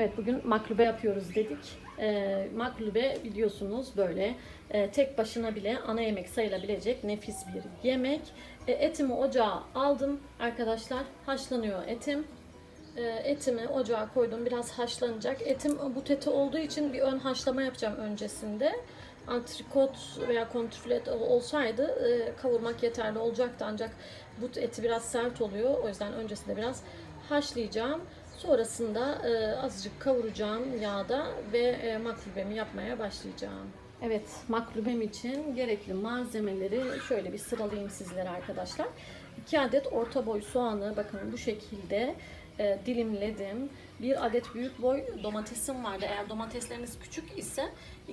Evet bugün maklube yapıyoruz dedik. Ee, maklube biliyorsunuz böyle e, tek başına bile ana yemek sayılabilecek nefis bir yemek. E, etimi ocağa aldım arkadaşlar. Haşlanıyor etim. E, etimi ocağa koydum. Biraz haşlanacak. Etim but eti olduğu için bir ön haşlama yapacağım öncesinde. Antrikot veya kontrflet olsaydı e, kavurmak yeterli olacaktı ancak but eti biraz sert oluyor. O yüzden öncesinde biraz haşlayacağım. Sonrasında e, azıcık kavuracağım yağda ve e, maklubemi yapmaya başlayacağım. Evet, maklubem için gerekli malzemeleri şöyle bir sıralayayım sizlere arkadaşlar. 2 adet orta boy soğanı bakın bu şekilde e, dilimledim. 1 adet büyük boy domatesim vardı. Eğer domatesleriniz küçük ise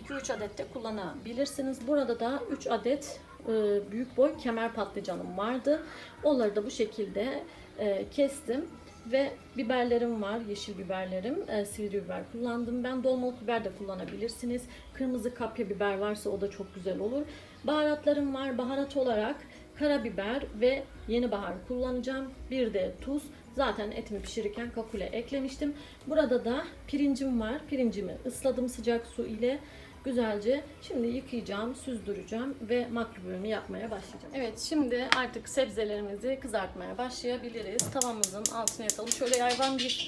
2-3 adet de kullanabilirsiniz. Burada da 3 adet e, büyük boy kemer patlıcanım vardı. Onları da bu şekilde e, kestim. Ve biberlerim var, yeşil biberlerim, e, sivri biber kullandım. Ben dolmalık biber de kullanabilirsiniz. Kırmızı kapya biber varsa o da çok güzel olur. Baharatlarım var. Baharat olarak karabiber ve yeni bahar kullanacağım. Bir de tuz. Zaten etimi pişirirken kakule eklemiştim. Burada da pirincim var. Pirincimi ısladım sıcak su ile güzelce. Şimdi yıkayacağım, süzdüreceğim ve maklubemi yapmaya başlayacağım. Evet şimdi artık sebzelerimizi kızartmaya başlayabiliriz. Tavamızın altına yakalım. Şöyle yayvan bir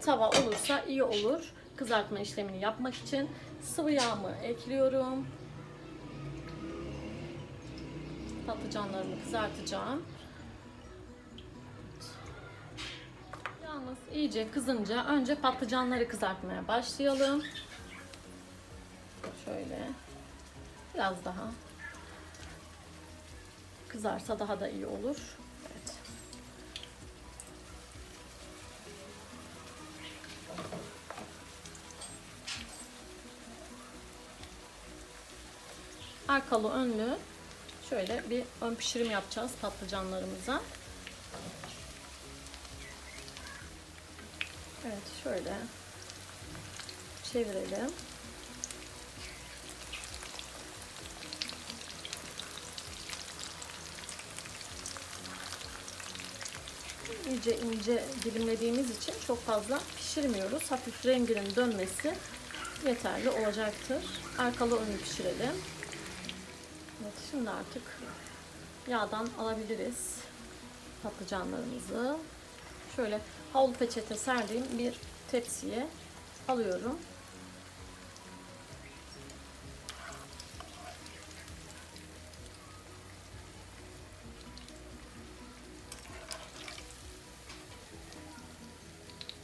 tava olursa iyi olur. Kızartma işlemini yapmak için sıvı yağımı ekliyorum. Patlıcanlarımı kızartacağım. Yağımız iyice kızınca önce patlıcanları kızartmaya başlayalım. Şöyle biraz daha kızarsa daha da iyi olur. Evet. Arkalı önlü şöyle bir ön pişirim yapacağız patlıcanlarımıza. Evet şöyle çevirelim. İyice ince dilimlediğimiz için çok fazla pişirmiyoruz. Hafif renginin dönmesi yeterli olacaktır. Arkalı önlü pişirelim. Evet şimdi artık yağdan alabiliriz patlıcanlarımızı. Şöyle havlu peçete serdiğim bir tepsiye alıyorum.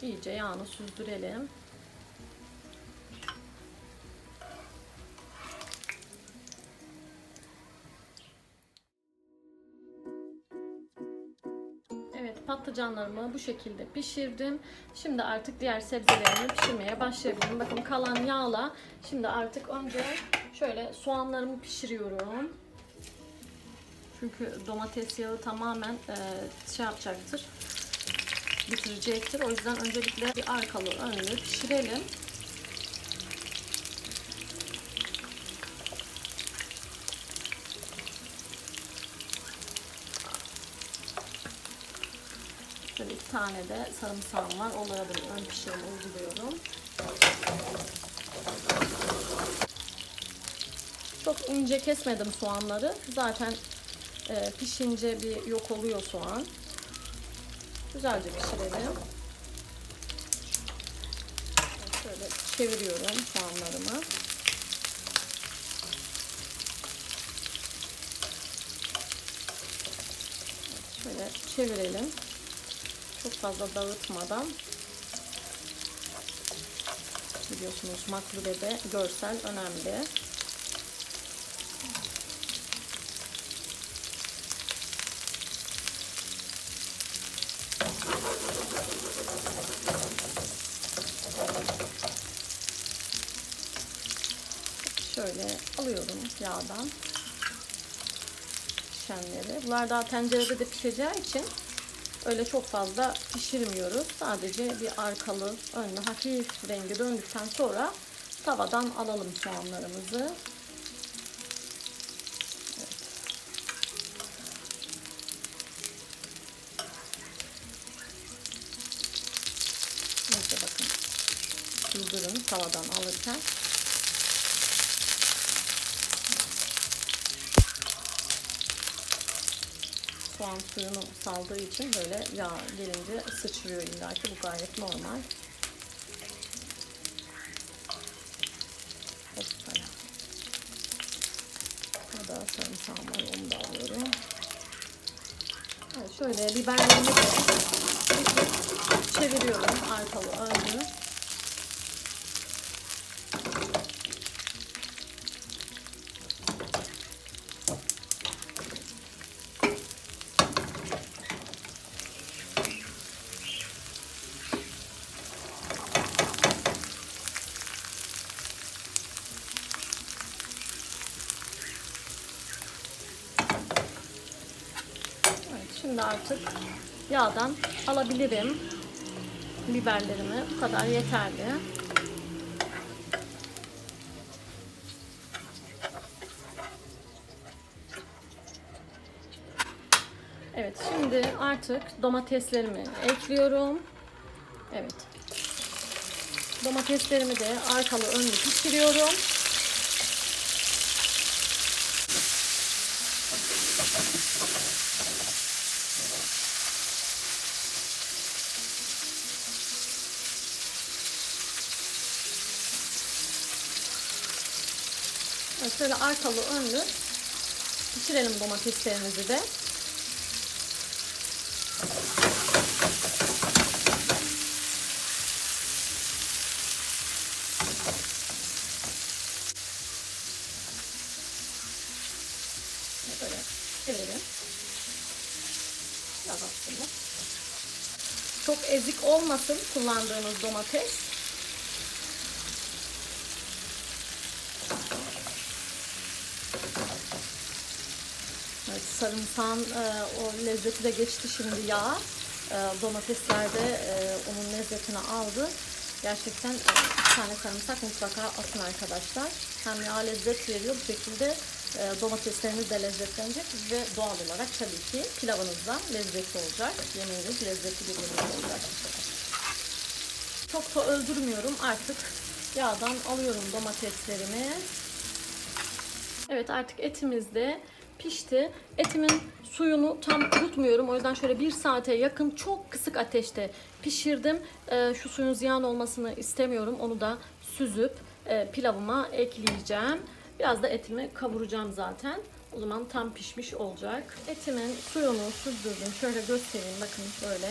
İyice yağını süzdürelim. Evet patlıcanlarımı bu şekilde pişirdim. Şimdi artık diğer sebzelerimi pişirmeye başlayabilirim. Bakın kalan yağla şimdi artık önce şöyle soğanlarımı pişiriyorum. Çünkü domates yağı tamamen e, şey yapacaktır bitirecektir. O yüzden öncelikle bir arkalı önlü pişirelim. Şöyle iki tane de sarımsağım var. Onlara da ön pişirme uyguluyorum. Çok ince kesmedim soğanları. Zaten e, pişince bir yok oluyor soğan. Güzelce pişirelim. Şöyle çeviriyorum soğanlarımı. Şöyle çevirelim. Çok fazla dağıtmadan. Biliyorsunuz maklubede görsel önemli. Şöyle alıyorum yağdan pişenleri. Bunlar daha tencerede de pişeceği için öyle çok fazla pişirmiyoruz. Sadece bir arkalı, önlü hafif rengi döndükten sonra tavadan alalım soğanlarımızı. Evet. Neyse bakın süzdürün tavadan alırken. Soğan suyunu saldığı için böyle yağ gelince sıçrıyor illaki bu gayet normal. Hoppala. Burada sarımsağım var onu da alıyorum. Evet, şöyle biberlerimi çeviriyorum arkalı önlü. Artık yağdan alabilirim biberlerimi. Bu kadar yeterli. Evet, şimdi artık domateslerimi ekliyorum. Evet. Domateslerimi de arkalı önlü pişiriyorum. Evet, Şöyle arkalı önlü pişirelim domateslerimizi de. Böyle çevirelim. Çok ezik olmasın kullandığınız domates. Evet, sarımsağın e, o lezzeti de geçti şimdi yağ. E, domatesler de e, onun lezzetini aldı. Gerçekten e, bir tane sarımsak mutlaka atın arkadaşlar. Hem yağ lezzet veriyor bu şekilde e, domatesleriniz de lezzetlenecek ve doğal olarak tabii ki pilavınız da lezzetli olacak. Yemeğiniz lezzetli bir yemek olacak. Çok da öldürmüyorum artık yağdan alıyorum domateslerimi. Evet artık etimiz de pişti. Etimin suyunu tam kurutmuyorum. O yüzden şöyle bir saate yakın çok kısık ateşte pişirdim. Ee, şu suyun ziyan olmasını istemiyorum. Onu da süzüp e, pilavıma ekleyeceğim. Biraz da etimi kavuracağım zaten. O zaman tam pişmiş olacak. Etimin suyunu süzdürdüm. Şöyle göstereyim. Bakın şöyle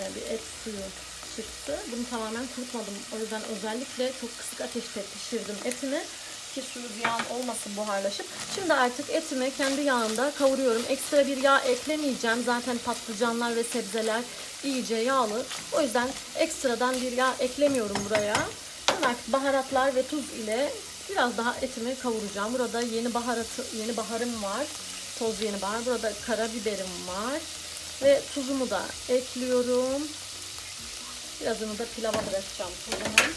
e, bir et suyu çıktı. Bunu tamamen kurutmadım. O yüzden özellikle çok kısık ateşte pişirdim etimi ki suyu ziyan olmasın buharlaşıp. Şimdi artık etimi kendi yağında kavuruyorum. Ekstra bir yağ eklemeyeceğim. Zaten patlıcanlar ve sebzeler iyice yağlı. O yüzden ekstradan bir yağ eklemiyorum buraya. Artık baharatlar ve tuz ile biraz daha etimi kavuracağım. Burada yeni baharatı, yeni baharım var. Toz yeni bahar. Burada karabiberim var. Ve tuzumu da ekliyorum. Birazını da pilava bırakacağım tuzunu.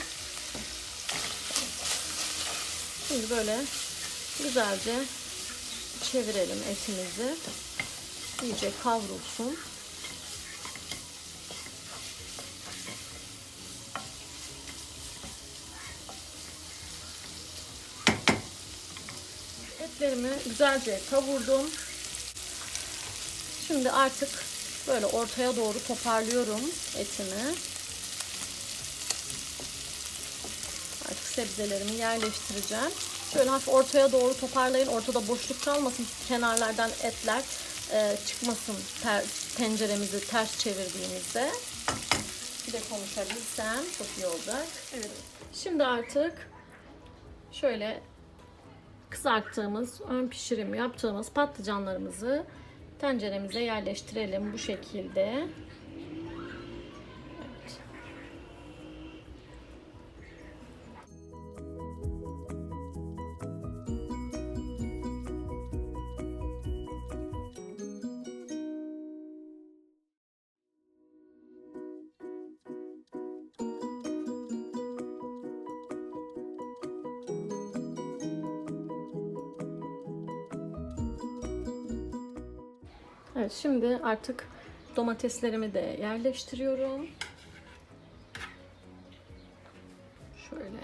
Şimdi böyle güzelce çevirelim etimizi. İyice kavrulsun. Etlerimi güzelce kavurdum. Şimdi artık böyle ortaya doğru toparlıyorum etimi. Artık sebzelerimi yerleştireceğim. Şöyle hafif ortaya doğru toparlayın. Ortada boşluk kalmasın. Kenarlardan etler e, çıkmasın ter, tenceremizi ters çevirdiğimizde. Bir de konuşabilsem çok iyi olacak. Evet. Şimdi artık şöyle kızarttığımız, ön pişirim yaptığımız patlıcanlarımızı tenceremize yerleştirelim bu şekilde. Evet şimdi artık domateslerimi de yerleştiriyorum. Şöyle.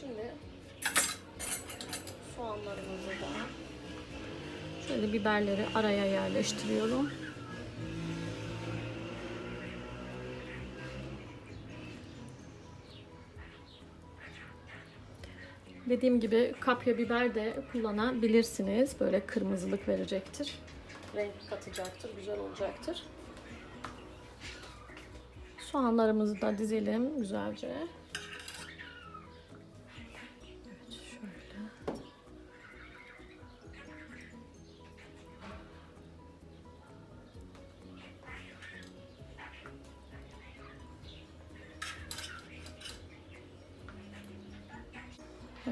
Şimdi soğanlarımızı da şöyle biberleri araya yerleştiriyorum. Dediğim gibi kapya biber de kullanabilirsiniz. Böyle kırmızılık verecektir. Renk katacaktır, güzel olacaktır. Soğanlarımızı da dizelim güzelce.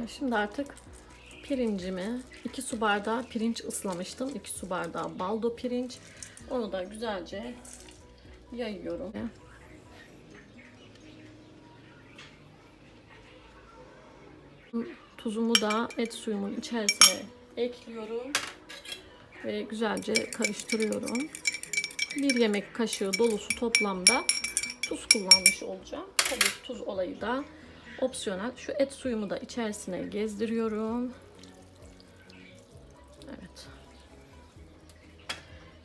Şimdi artık pirincimi 2 su bardağı pirinç ıslamıştım. 2 su bardağı baldo pirinç. Onu da güzelce yayıyorum. Tuzumu da et suyumun içerisine ekliyorum ve güzelce karıştırıyorum. Bir yemek kaşığı dolusu toplamda tuz kullanmış olacağım. Tabii tuz olayı da opsiyonel. Şu et suyumu da içerisine gezdiriyorum. Evet.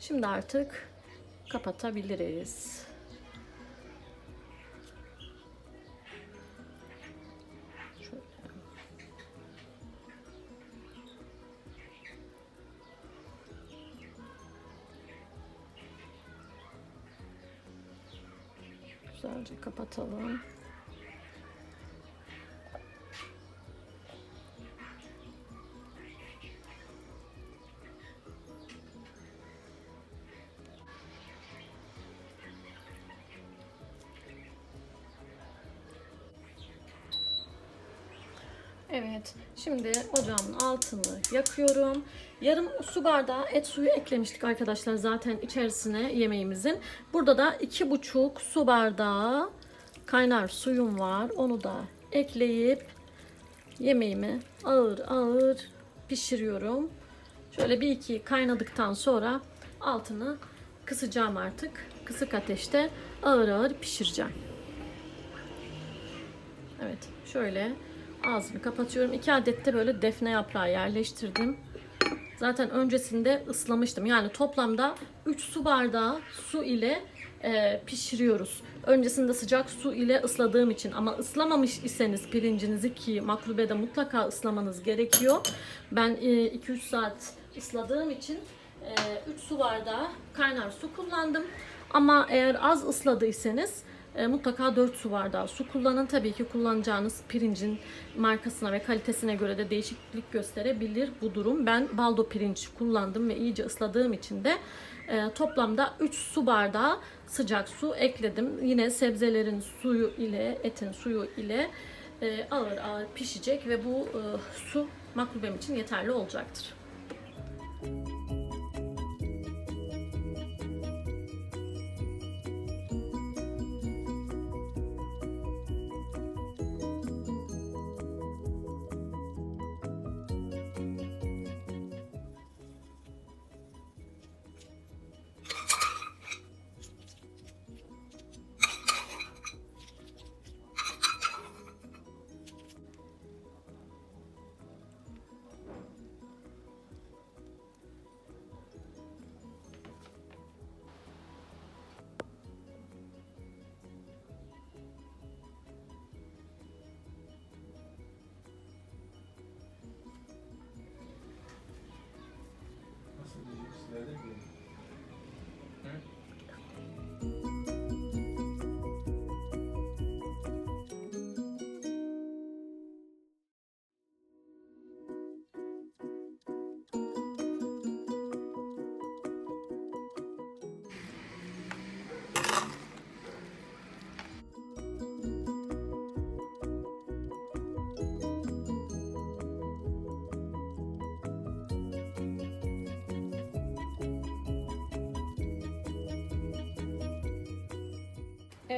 Şimdi artık kapatabiliriz. Güzelce kapatalım. Evet, şimdi ocağımın altını yakıyorum. Yarım su bardağı et suyu eklemiştik arkadaşlar zaten içerisine yemeğimizin. Burada da iki buçuk su bardağı kaynar suyum var. Onu da ekleyip yemeğimi ağır ağır pişiriyorum. Şöyle bir iki kaynadıktan sonra altını kısacağım artık. Kısık ateşte ağır ağır pişireceğim. Evet, şöyle ağzını kapatıyorum. 2 adet de böyle defne yaprağı yerleştirdim. Zaten öncesinde ıslamıştım. Yani toplamda 3 su bardağı su ile e, pişiriyoruz. Öncesinde sıcak su ile ısladığım için ama ıslamamış iseniz pirincinizi ki maklubede mutlaka ıslamanız gerekiyor. Ben e, 2-3 saat ısladığım için 3 su bardağı kaynar su kullandım. Ama eğer az ısladıysanız e, mutlaka 4 su bardağı su kullanın. Tabii ki kullanacağınız pirincin markasına ve kalitesine göre de değişiklik gösterebilir bu durum. Ben baldo pirinç kullandım ve iyice ısladığım için de e, toplamda 3 su bardağı sıcak su ekledim. Yine sebzelerin suyu ile etin suyu ile e, ağır ağır pişecek ve bu su maklubem için yeterli olacaktır.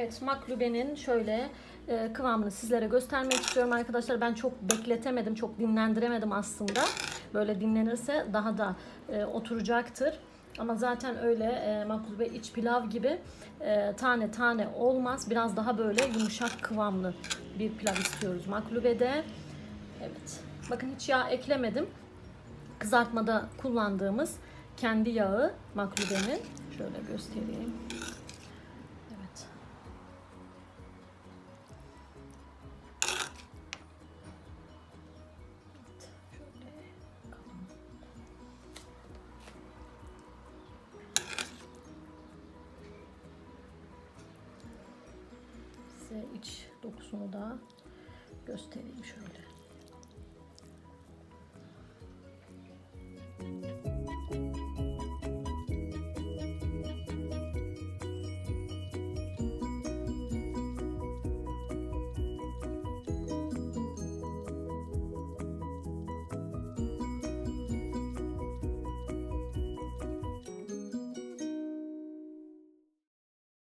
Evet maklubenin şöyle e, kıvamını sizlere göstermek istiyorum arkadaşlar. Ben çok bekletemedim, çok dinlendiremedim aslında. Böyle dinlenirse daha da e, oturacaktır. Ama zaten öyle e, maklube iç pilav gibi e, tane tane olmaz. Biraz daha böyle yumuşak kıvamlı bir pilav istiyoruz maklubede. Evet. Bakın hiç yağ eklemedim. Kızartmada kullandığımız kendi yağı maklubenin. Şöyle göstereyim. Size iç dokusunu da göstereyim şöyle.